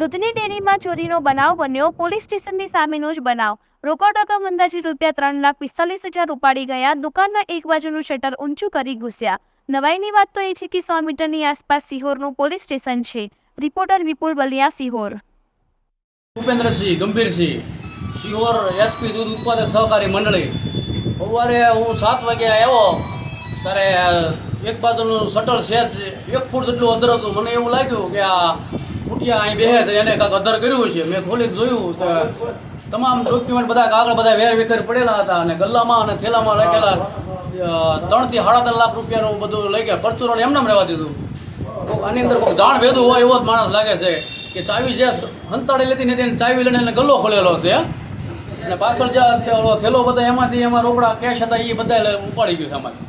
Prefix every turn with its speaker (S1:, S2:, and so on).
S1: દૂધની ડેરીમાં ચોરીનો બનાવ બન્યો. પોલીસ સ્ટેશનની સામેનો જ બનાવ. રોકડ રકમ અંદાજે રૂપિયા ત્રણ લાખ પિસ્તાલીસ હજાર ઉપાડી ગયા. દુકાનના એક બાજુનું શટર ઊંચું કરી ઘૂસ્યા. નવાઈની વાત તો એ છે કે સો મીટરની આસપાસ સિહોરનું પોલીસ સ્ટેશન છે. રિપોર્ટર વિપુલ બલિયા, સિહોર.
S2: ભૂપેન્દ્રસિંહ ગંભીરસિંહ. સિહોર એસપી દૂધ ઉત્પાદક સહકારી મંડળી. સવારે હું સાત વાગે આવ્યો, ત્યારે એક બાજુનું શટર છે એક ફૂટ જેટલું અંદર હતું. મને એવું લાગ્યું કે આ અહીં બેસે છે? એને કાંઈક અધર કર્યું છે. મેં ખોલીને જોયું તમામ ડોક્યુમેન્ટ બધા કાગળ બધા વેર વિખેર પડેલા હતા અને ગલ્લામાં અને થેલામાં રાખેલા ત્રણથી સાડા ત્રણ લાખ રૂપિયાનું બધું લઈ ગયા. પરચુરણ એમને એમ રહેવા દીધું. આની અંદર જાણ ભેદું હોય એવો જ માણસ લાગે છે કે ચાવી જે હંતાડી લેતી નથી એને ચાવી લઈને એને ગલ્લો ખોલેલો છે અને પાછળ જે થેલો બધા એમાંથી એમાં રોકડા કેશ હતા, એ બધા ઉપાડી ગયું છે આમાંથી.